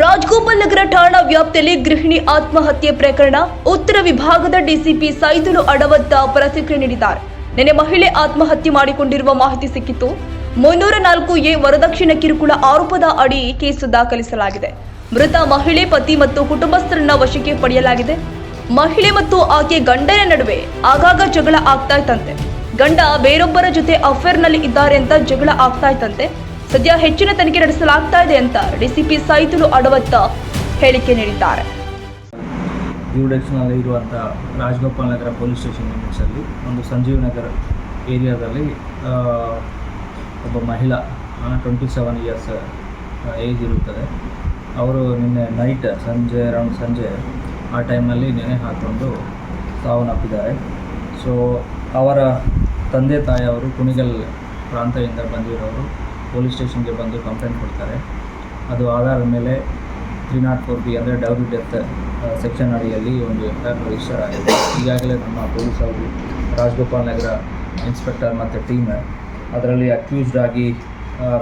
ರಾಜಗೋಪಾಲ್ ನಗರ ಠಾಣಾ ವ್ಯಾಪ್ತಿಯಲ್ಲಿ ಗೃಹಿಣಿ ಆತ್ಮಹತ್ಯೆ ಪ್ರಕರಣ ಉತ್ತರ ವಿಭಾಗದ ಡಿಸಿಪಿ ಸೈದುಲು ಅಡವತ್ತ ಪ್ರತಿಕ್ರಿಯೆ ನೀಡಿದ್ದಾರೆ. ನಿನ್ನೆ ಮಹಿಳೆ ಆತ್ಮಹತ್ಯೆ ಮಾಡಿಕೊಂಡಿರುವ ಮಾಹಿತಿ ಸಿಕ್ಕಿತ್ತು. ಮುನ್ನೂರ ನಾಲ್ಕು ಎ ವರದಕ್ಷಿಣೆ ಕಿರುಕುಳ ಆರೋಪದ ಅಡಿ ಕೇಸು ದಾಖಲಿಸಲಾಗಿದೆ. ಮೃತ ಮಹಿಳೆ, ಪತಿ ಮತ್ತು ಕುಟುಂಬಸ್ಥರನ್ನ ವಶಕ್ಕೆ ಪಡೆಯಲಾಗಿದೆ. ಮಹಿಳೆ ಮತ್ತು ಆಕೆ ಗಂಡನ ನಡುವೆ ಆಗಾಗ ಜಗಳ ಆಗ್ತಾ ಇತ್ತಂತೆ ಗಂಡ ಬೇರೊಬ್ಬರ ಜೊತೆ ಅಫೇರ್ನಲ್ಲಿ ಇದ್ದಾರೆ ಅಂತ ಜಗಳ ಆಗ್ತಾ ಇತ್ತಂತೆ ಸದ್ಯ ಹೆಚ್ಚಿನ ತನಿಖೆ ನಡೆಸಲಾಗ್ತಾ ಇದೆ ಅಂತ ಡಿಸಿಪಿ ಸೈತುಲು ಅಡವತ್ತ ಹೇಳಿಕೆ ನೀಡಿದ್ದಾರೆ. ನಲ್ಲಿ ಇರುವಂಥ ರಾಜಗೋಪಾಲ್ ನಗರ ಪೊಲೀಸ್ ಸ್ಟೇಷನ್ ಯೂನಿಟ್ಸಲ್ಲಿ ಒಂದು ಸಂಜೀವ್ ನಗರ ಏರಿಯಾದಲ್ಲಿ ಒಬ್ಬ ಮಹಿಳಾ ಟ್ವೆಂಟಿ ಸೆವೆನ್ ಇಯರ್ಸ್ ಏಜ್ ಇರುತ್ತದೆ. ಅವರು ನಿನ್ನೆ ನೈಟ್ ಸಂಜೆ ಅರೌಂಡ್ ಸಂಜೆ, ಆ ಟೈಮಲ್ಲಿ ನೆನೆ ಹಾಕ್ಕೊಂಡು ಸಾವನ್ನಪ್ಪಿದ್ದಾರೆ. ಸೊ ಅವರ ತಂದೆ ತಾಯಿಯವರು ಕುಣಿಗಲ್ ಪ್ರಾಂತದಿಂದ ಬಂದಿರೋರು. ಪೊಲೀಸ್ ಸ್ಟೇಷನ್ಗೆ ಬಂದು ಕಂಪ್ಲೇಂಟ್ ಕೊಡ್ತಾರೆ. ಅದು ಆಧಾರದ ಮೇಲೆ ತ್ರೀ ನಾಟ್ ಫೋರ್ ಬಿ ಅಂದರೆ ಡಬ್ಲ್ಯೂ ಡೆತ್ ಸೆಕ್ಷನ್ ಅಡಿಯಲ್ಲಿ ಒಂದು ಎಫ್ ಐ ಆರ್ ರಿಜಿಸ್ಟರ್ ಆಗಿದೆ. ಈಗಾಗಲೇ ನಮ್ಮ ಪೊಲೀಸ್ ಅವರು ರಾಜಗೋಪಾಲ್ ನಗರ ಇನ್ಸ್ಪೆಕ್ಟರ್ ಮತ್ತು ಟೀಮ್ ಅದರಲ್ಲಿ ಅಕ್ಯೂಸ್ಡ್ ಆಗಿ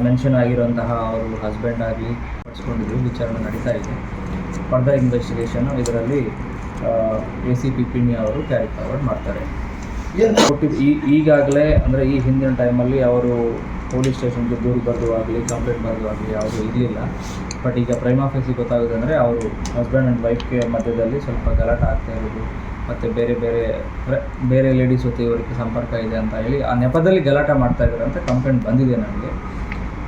ಮೆನ್ಷನ್ ಆಗಿರುವಂತಹ ಅವರು ಹಸ್ಬೆಂಡ್ ಆಗಲಿ ಪಡಿಸ್ಕೊಂಡಿದ್ರು. ವಿಚಾರಣೆ ನಡೀತಾ ಇದೆ. ಫರ್ದರ್ ಇನ್ವೆಸ್ಟಿಗೇಷನ್ ಇದರಲ್ಲಿ ಎ ಸಿ ಪಿ ಪಿಣಿ ಅವರು ಕ್ಯಾರಿ ಫಾರ್ವರ್ಡ್ ಮಾಡ್ತಾರೆ. ಈಗಾಗಲೇ ಅಂದರೆ ಈ ಹಿಂದಿನ ಟೈಮಲ್ಲಿ ಅವರು ಪೊಲೀಸ್ ಸ್ಟೇಷನ್ಗೆ ದೂರು ಬರೆದು ಆಗಲಿ ಕಂಪ್ಲೇಂಟ್ ಬರೆದು ಆಗಲಿ ಯಾವುದೂ ಇರಲಿಲ್ಲ. ಬಟ್ ಈಗ ಪ್ರೈಮ್ ಆಫೀಸಿಗೆ ಗೊತ್ತಾಗುತ್ತೆ ಅಂದರೆ ಅವರು ಹಸ್ಬೆಂಡ್ ಆ್ಯಂಡ್ ವೈಫ್ಗೆ ಮಧ್ಯದಲ್ಲಿ ಸ್ವಲ್ಪ ಗಲಾಟೆ ಆಗ್ತಾ ಇರೋದು. ಮತ್ತು ಬೇರೆ ಬೇರೆ ಬೇರೆ ಲೇಡೀಸ್ ಜೊತೆ ಇವರಿಗೆ ಸಂಪರ್ಕ ಇದೆ ಅಂತ ಹೇಳಿ ಆ ನೆಪದಲ್ಲಿ ಗಲಾಟೆ ಮಾಡ್ತಾ ಇದ್ದಾರೆ ಅಂತ ಕಂಪ್ಲೇಂಟ್ ಬಂದಿದೆ ನನಗೆ.